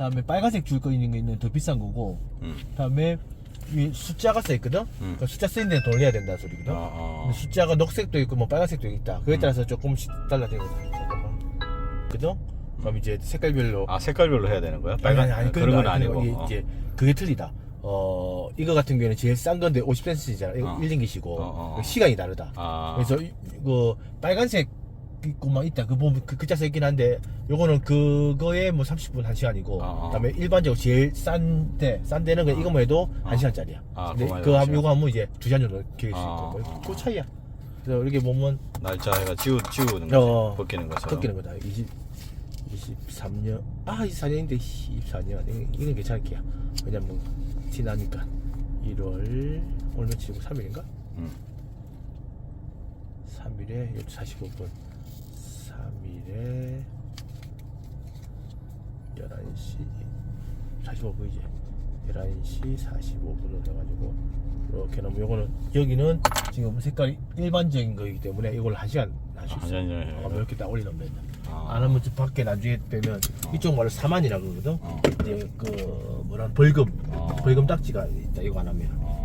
다음에 빨간색 줄 거 있는 거 있는 더 비싼 거고 음. 다음에 이 숫자가 써 있거든. 음. 그 숫자 쓰인 데는 돈을 내야 된다 소리거든. 어, 어. 근데 숫자가 녹색도 있고 뭐 빨간색도 있다. 그에 음. 따라서 조금씩 달라지는. 잠깐만. 그죠? 그럼 이제 색깔별로 아 색깔별로 해야 되는 거야? 아니, 빨간 아니, 아니, 그런 건 아니, 아니고. 이게 어. 이제 그게 틀리다. 어 이거 같은 경우에는 제일 싼 건데 50센스잖아. 이거 어. 1링기시고 어, 어. 시간이 다르다. 아. 그래서 이- 이거 빨간색 있고만 있다. 그 보면 그 글자 써 있긴 한데 요거는 그거에 뭐 30분 1시간이고 어, 어. 그다음에 일반적으로 제일 싼데 싼 데는 그냥 어. 이거만 해도 어. 1시간짜리야. 아, 근데 그거 해도 하면 한 요거 하면 이제 2시간 정도 기울 수 어, 있고 어. 그 차이야. 그래서 이렇게 보면 날짜가 지우 지우는 거지. 어. 벗기는 것처럼. 꺾이는 거다. 20 23년 아 24년인데 24년 이건 괜찮을게요. 왜냐면 지나니까 1월 오늘 며칠이고 3일인가? 음. 3일에 45분 3일에 11시 45분이지 11시 45분으로 해가지고 이렇게 놓으면 요거는 여기는 지금 색깔이 일반적인 거이기 때문에 이걸 한 시간 할수 아, 있어 이렇게 딱 올려놓으면 아. 안 하면 저 밖에 나중에 되면 이쪽 말로 사만이라 그러거든 어. 이제 그 뭐란 벌금 어. 벌금 딱지가 있다 이거 안 하면 어.